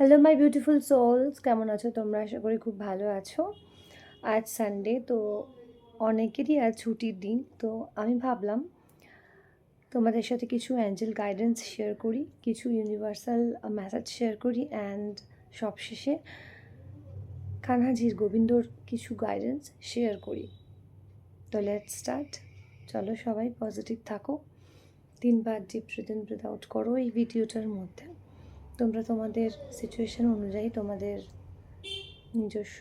Hello my beautiful sols কেমন আছো তোমরা? আশা করি খুব ভালো আছো। আজ সানডে তো অনেকেরই আজ ছুটির দিন। তো আমি ভাবলাম, তোমাদের সাথে কিছু অ্যাঞ্জেল গাইডেন্স শেয়ার করি, কিছু ইউনিভার্সাল মেসেজ শেয়ার করি অ্যান্ড সবশেষে কানহাজির গোবিন্দর কিছু গাইডেন্স শেয়ার করি। তো লেট স্টার্ট চলো সবাই পজিটিভ থাকো। তিনবার ডিপ ব্রিথ আউট করো এই ভিডিওটার মধ্যে। তোমরা তোমাদের সিচুয়েশন অনুযায়ী তোমাদের নিজস্ব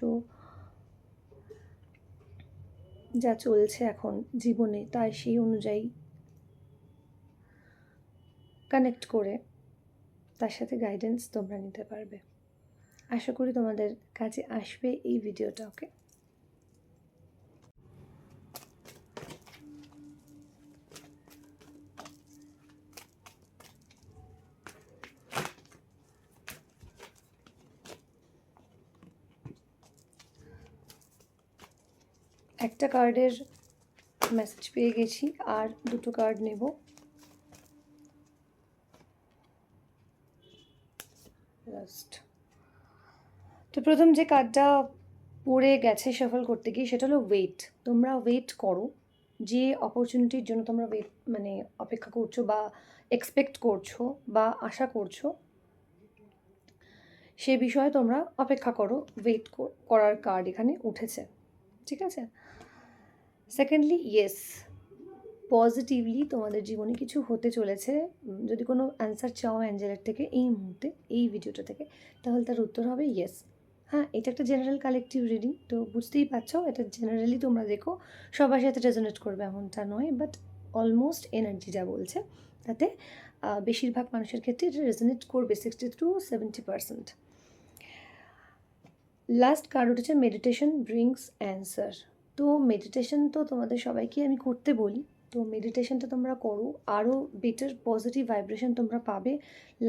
যা চলছে এখন জীবনে, তাই সেই অনুযায়ী কানেক্ট করে তার সাথে গাইডেন্স তোমরা নিতে পারবে। আশা করি তোমাদের কাছে আসবে এই ভিডিওটা ওকে একটা কার্ডের মেসেজ পেয়ে গেছি, আর দুটো কার্ড নেব। তো প্রথম যে কার্ডটা পড়ে গেছে সফল করতে গিয়ে, সেটা হলো ওয়েট তোমরা ওয়েট করো। যে অপরচুনিটির জন্য তোমরা ওয়েট মানে অপেক্ষা করছ বা এক্সপেক্ট করছ বা আশা করছ, সে বিষয়ে তোমরা অপেক্ষা করো। ওয়েট করার কার্ড এখানে উঠেছে। ঠিক আছে? সেকেন্ডলি ইয়েস পজিটিভলি তোমাদের জীবনে কিছু হতে চলেছে। যদি কোনো অ্যান্সার চাও অ্যাঞ্জেলের থেকে এই মুহূর্তে, এই ভিডিওটা থেকে, তাহলে তার উত্তর হবে ইয়েস হ্যাঁ এটা একটা জেনারেল কালেকটিভ রিডিং তো বুঝতেই পারছ, এটা জেনারেলি তোমরা দেখো, সবার সাথে রেজোনেট করবে এমনটা নয় বাট অলমোস্ট এনার্জি যা বলছে, তাতে বেশিরভাগ মানুষের ক্ষেত্রে এটা রেজোনেট করবে sixty two seventy percent last card উঠেছে মেডিটেশন ব্রিংস অ্যান্সার তো মেডিটেশন তো তোমাদের সবাইকে আমি করতে বলি। তো মেডিটেশনটা তোমরা করো আরও বেটার পজিটিভ ভাইব্রেশন তোমরা পাবে।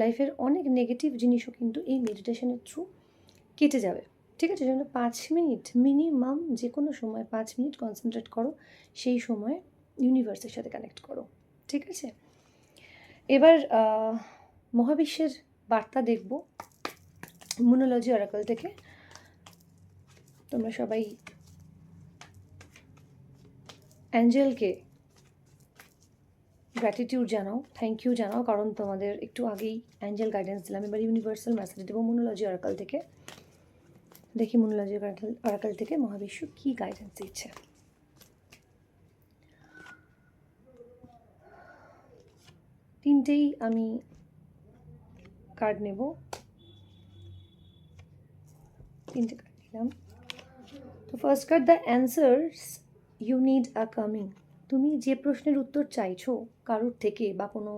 লাইফের অনেক নেগেটিভ জিনিসও কিন্তু এই মেডিটেশনের থ্রু কেটে যাবে। ঠিক আছে জন্য পাঁচ মিনিট মিনিমাম যে কোনো সময় পাঁচ মিনিট কনসেন্ট্রেট করো, সেই সময় ইউনিভার্সের সাথে কানেক্ট করো। ঠিক আছে? এবার মহাবিশ্বের বার্তা দেখব। মুনোলজি অরাকল থেকে। তোমরা সবাই অ্যাঞ্জেলকে গ্র্যাটিটিউড জানাও থ্যাংক ইউ জানাও, কারণ তোমাদের একটু আগেই অ্যাঞ্জেল গাইডেন্স দিলাম। এবার ইউনিভার্সাল মেসেজ দেবো মনোলজি অরাকাল থেকে। দেখি মনোলজি অরাকাল থেকে মহাবিশ্ব কী গাইডেন্স দিচ্ছে। তিনটেই আমি কার্ড নেব। তিনটে কার্ড নিলাম। তো first card the answers you need a coming তুমি যে প্রশ্নের উত্তর চাইছো, কারোর থেকে বা কোনো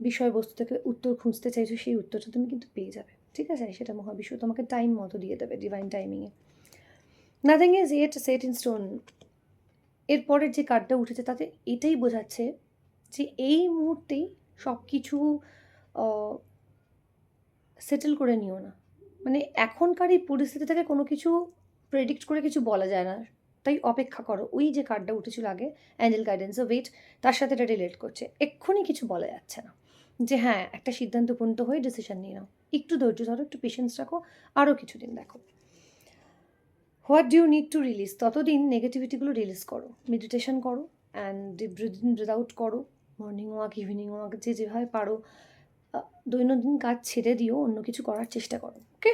বিষয়বস্তু থেকে উত্তর খুঁজতে চাইছো, সেই উত্তরটা তুমি কিন্তু পেয়ে যাবে। ঠিক আছে? সেটা মহাবিশ্ব তোমাকে টাইম মতো দিয়ে দেবে divine টাইমিংয়ে nothing is at set in stone এরপরের যে কার্ডটা উঠেছে, তাতে এটাই বোঝাচ্ছে যে এই মুহূর্তেই সব কিছু সেটেল করে নিও না। মানে এখনকার এই পরিস্থিতি থেকে কোনো কিছু প্রেডিক্ট করে কিছু বলা যায় না। তাই অপেক্ষা করো। ওই যে কার্ডটা উঠেছিল আগে অ্যাঞ্জেল গাইডেন্স অফ ওয়েট তার সাথে এটা রিলেট করছে। এক্ষুনি কিছু বলা যাচ্ছে না। যে হ্যাঁ একটা সিদ্ধান্ত উপনীত হয়ে ডিসিশন নিয়ে নাও। একটু ধৈর্য ধরো, একটু পেশেন্স রাখো আরও কিছুদিন দেখো। What do you need to release ততদিন নেগেটিভিটিগুলো রিলিজ করো। মেডিটেশন করো অ্যান্ড ব্রিথ ইন আউট করো। মর্নিং ওয়াক ইভিনিং ওয়াক যে যেভাবে পারো। দৈনন্দিন কাজ ছেড়ে দিও, অন্য কিছু করার চেষ্টা করো ওকে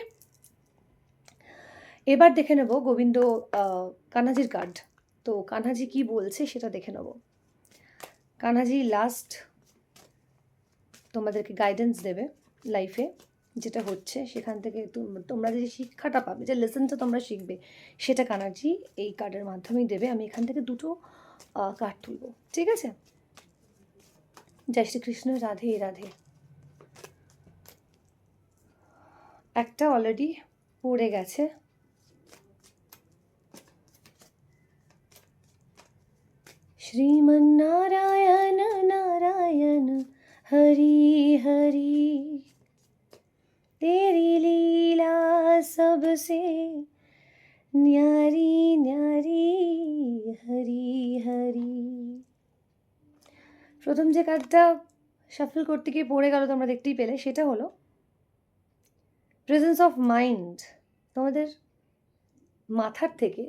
এবার দেখে নেব গোবিন্দ কানাজির কার্ড তো কানাজি কি বলছে সেটা দেখে নেব। কানাজি লাস্ট তোমাদেরকে গাইডেন্স দেবে লাইফে যেটা হচ্ছে সেখান থেকে তোম- তোমরা যে শিক্ষাটা পাবে, যে লেসনটা তোমরা শিখবে, সেটা কানাজি এই কার্ডের মাধ্যমেই দেবে। আমি এখান থেকে দুটো কার্ড তুলব। ঠিক আছে? জয় শ্রীকৃষ্ণ, রাধে রাধে। একটা অলরেডি পড়ে গেছে। শ্রীমন্নারায়ণ নারায়ণ হরি হরি तेरी लीला सबसे न्यारी न्यारी হরি হরি প্রথম যে কার্ডটা শাফল করতে গিয়ে পড়ে গেল তোমরা দেখতেই পেলে সেটা হলো প্রেজেন্স অফ মাইন্ড তোমাদের মাথার থেকে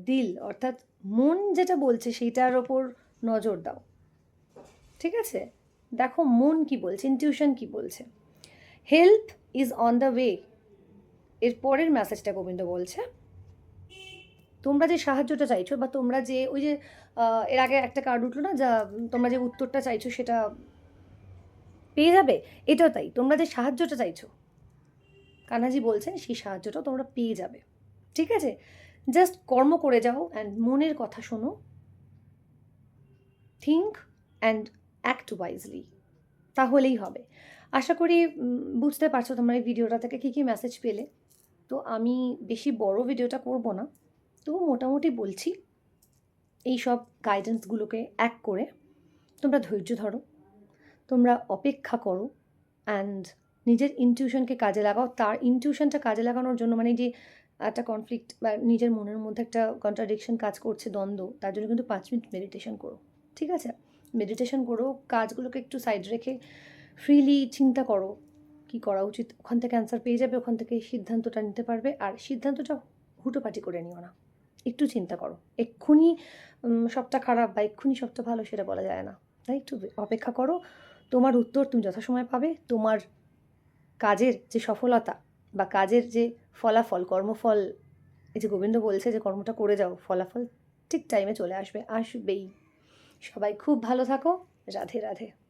দিল অর্থাৎ মন যেটা বলছে সেইটার ওপর নজর দাও। ঠিক আছে? দেখো মন কি বলছে ইনটিউশন কি বলছে। Help is on the way এর পরের মেসেজটা গোবিন্দ বলছে, তোমরা যে সাহায্যটা চাইছো বা তোমরা যে ওই যে এর আগে একটা কার্ড উঠল না, যা তোমরা যে উত্তরটা চাইছো সেটা পেয়ে যাবে? এটাও তাই। তোমরা যে সাহায্যটা চাইছো, কানাজি বলছেন সেই সাহায্যটা তোমরা পেয়ে যাবে। ঠিক আছে? জাস্ট কর্ম করে যাও অ্যান্ড মনের কথা শোনো। থিঙ্ক অ্যান্ড অ্যাক্ট ওয়াইজলি তাহলেই হবে। আশা করি বুঝতে পারছ তোমরা এই ভিডিওটা থেকে কী কী মেসেজ পেলে। তো আমি বেশি বড় ভিডিওটা করব না। তবু মোটামুটি বলছি, এই সব গাইডেন্সগুলোকে এক করে তোমরা ধৈর্য ধরো। তোমরা অপেক্ষা করো অ্যান্ড নিজের ইনটিউশনকে কাজে লাগাও। তার ইনটিউশনটা কাজে লাগানোর জন্য মানে যে একটা কনফ্লিক্ট বা নিজের মনের মধ্যে একটা কন্ট্রাডিকশন কাজ করছে দ্বন্দ্ব, তার জন্য কিন্তু পাঁচ মিনিট মেডিটেশন করো, ঠিক আছে? মেডিটেশন করো, কাজগুলোকে একটু সাইড রেখে ফ্রিলি চিন্তা করো, কি করা উচিত? ওখান থেকে অ্যান্সার পেয়ে যাবে, ওখান থেকে সিদ্ধান্তটা নিতে পারবে, আর সিদ্ধান্তটা হুটোপাটি করে নিও না, একটু চিন্তা করো, এক্ষুনি সবটা খারাপ বা এক্ষুনি সবটা ভালো সেটা বলা যায় না, তাই একটু অপেক্ষা করো, তোমার উত্তর তুমি যথাসময়ে পাবে, তোমার কাজের যে সফলতা বা কাজের যে ফলাফল, কর্মফল, এই যে গোবিন্দ বলছে যে কর্মটা করে যাও, ফলাফল ঠিক টাইমে চলে আসবে, আসবেই। সবাই খুব ভালো থাকো। রাধে রাধে।